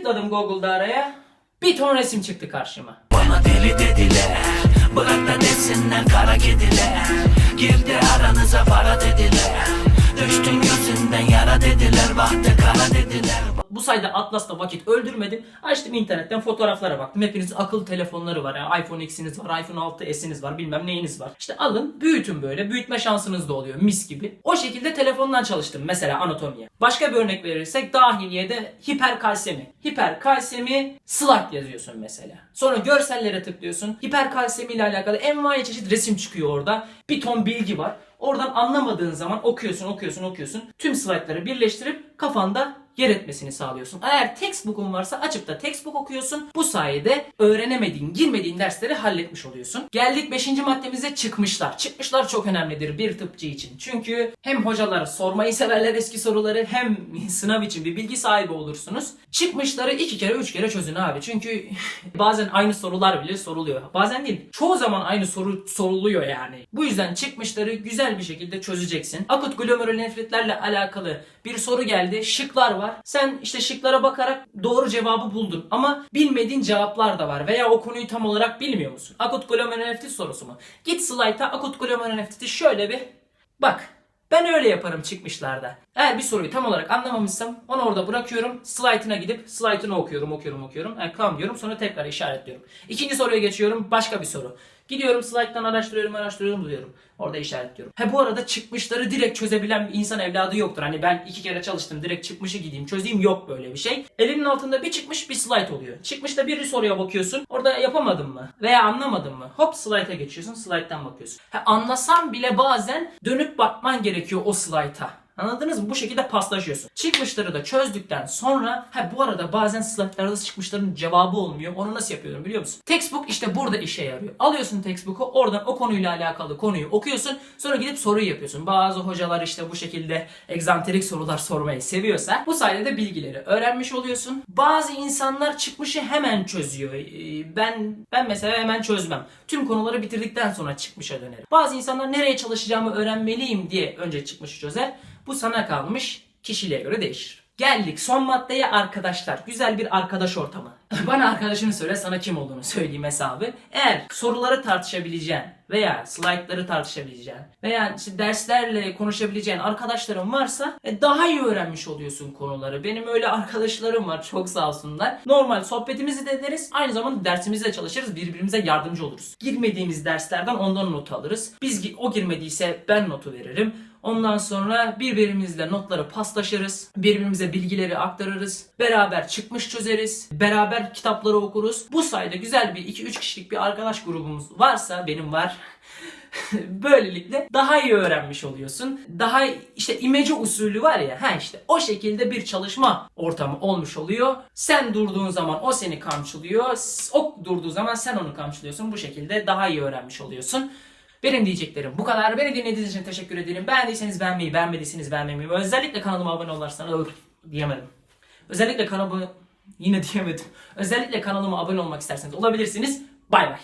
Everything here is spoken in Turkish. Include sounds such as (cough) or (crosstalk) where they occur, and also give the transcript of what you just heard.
Tıkladım Google'da araya. Bir ton resim çıktı karşıma. Bana deli dediler Bırak da desinler kara kediler Girdi aranıza para dediler Düştün gözünden yara dediler Bahtı kara dediler Bu sayede Atlas'ta vakit öldürmedim. Açtım internetten fotoğraflara baktım. Hepinizin akıllı telefonları var. Yani iPhone X'iniz var, iPhone 6s'iniz var, bilmem neyiniz var. İşte alın, büyütün böyle. Büyütme şansınız da oluyor mis gibi. O şekilde telefondan çalıştım mesela anatomiye. Başka bir örnek verirsek dahiliyede hiperkalsemi. Hiperkalsemi slide yazıyorsun mesela. Sonra görsellere tıklıyorsun. Hiperkalsemi ile alakalı envai çeşit resim çıkıyor orada. Bir ton bilgi var. Oradan anlamadığın zaman okuyorsun, okuyorsun, okuyorsun. Tüm slaytları birleştirip kafanda yer etmesini sağlıyorsun. Eğer textbook'un varsa açıp da textbook okuyorsun. Bu sayede öğrenemediğin, girmediğin dersleri halletmiş oluyorsun. Geldik 5. maddemize çıkmışlar. Çıkmışlar çok önemlidir bir tıpçı için. Çünkü hem hocalar sormayı severler eski soruları hem sınav için bir bilgi sahibi olursunuz. Çıkmışları iki kere üç kere çözün abi. Çünkü (laughs) bazen aynı sorular bile soruluyor. Bazen değil. Çoğu zaman aynı soru soruluyor yani. Bu yüzden çıkmışları güzel bir şekilde çözeceksin. Akut glomerulonefritlerle alakalı bir soru geldi. Şıklar var. Sen işte şıklara bakarak doğru cevabı buldun. Ama bilmediğin cevaplar da var. Veya o konuyu tam olarak bilmiyor musun? Akut glomerulonefrit sorusu mu? Git slayta akut glomerulonefriti şöyle bir bak. Ben öyle yaparım çıkmışlarda. Eğer bir soruyu tam olarak anlamamışsam onu orada bırakıyorum. Slaytına gidip slaytını okuyorum, okuyorum, okuyorum. Yani diyorum sonra tekrar işaretliyorum. İkinci soruya geçiyorum. Başka bir soru. Gidiyorum slayttan araştırıyorum, araştırıyorum, buluyorum. Orada işaretliyorum. He bu arada çıkmışları direkt çözebilen bir insan evladı yoktur. Hani ben iki kere çalıştım direkt çıkmışı gideyim çözeyim yok böyle bir şey. Elinin altında bir çıkmış bir slide oluyor. Çıkmışta bir soruya bakıyorsun. Orada yapamadın mı? Veya anlamadın mı? Hop slide'a geçiyorsun. Slide'dan bakıyorsun. He anlasan bile bazen dönüp bakman gerekiyor o slide'a. Anladınız mı? Bu şekilde paslaşıyorsun. Çıkmışları da çözdükten sonra ha bu arada bazen slaytlarda çıkmışların cevabı olmuyor. Onu nasıl yapıyorum biliyor musun? Textbook işte burada işe yarıyor. Alıyorsun textbook'u oradan o konuyla alakalı konuyu okuyorsun. Sonra gidip soruyu yapıyorsun. Bazı hocalar işte bu şekilde egzantrik sorular sormayı seviyorsa bu sayede de bilgileri öğrenmiş oluyorsun. Bazı insanlar çıkmışı hemen çözüyor. Ee, Ben ben mesela hemen çözmem. Tüm konuları bitirdikten sonra çıkmışa dönerim. Bazı insanlar nereye çalışacağımı öğrenmeliyim diye önce çıkmışı çözer. Bu sana kalmış kişiliğe göre değişir. Geldik son maddeye arkadaşlar. Güzel bir arkadaş ortamı. (laughs) Bana arkadaşını söyle sana kim olduğunu söyleyeyim hesabı. Eğer soruları tartışabileceğin veya slaytları tartışabileceğin veya işte derslerle konuşabileceğin arkadaşların varsa e, daha iyi öğrenmiş oluyorsun konuları. Benim öyle arkadaşlarım var çok sağ olsunlar. Normal sohbetimizi de ederiz. Aynı zamanda dersimizde de çalışırız. Birbirimize yardımcı oluruz. Girmediğimiz derslerden ondan not alırız. Biz o girmediyse ben notu veririm. Ondan sonra birbirimizle notları paslaşırız. Birbirimize bilgileri aktarırız. Beraber çıkmış çözeriz. Beraber kitapları okuruz. Bu sayede güzel bir 2-3 kişilik bir arkadaş grubumuz varsa benim var. (laughs) Böylelikle daha iyi öğrenmiş oluyorsun. Daha işte imece usulü var ya ha işte o şekilde bir çalışma ortamı olmuş oluyor. Sen durduğun zaman o seni kamçılıyor. O durduğu zaman sen onu kamçılıyorsun. Bu şekilde daha iyi öğrenmiş oluyorsun. Benim diyeceklerim bu kadar. Beni dinlediğiniz için teşekkür ederim. Beğendiyseniz beğenmeyi, beğenmediyseniz beğenmemeyi özellikle kanalıma abone olursanız diyemedim. Özellikle kanalıma yine diyemedim. Özellikle kanalıma abone olmak isterseniz olabilirsiniz. Bay bay.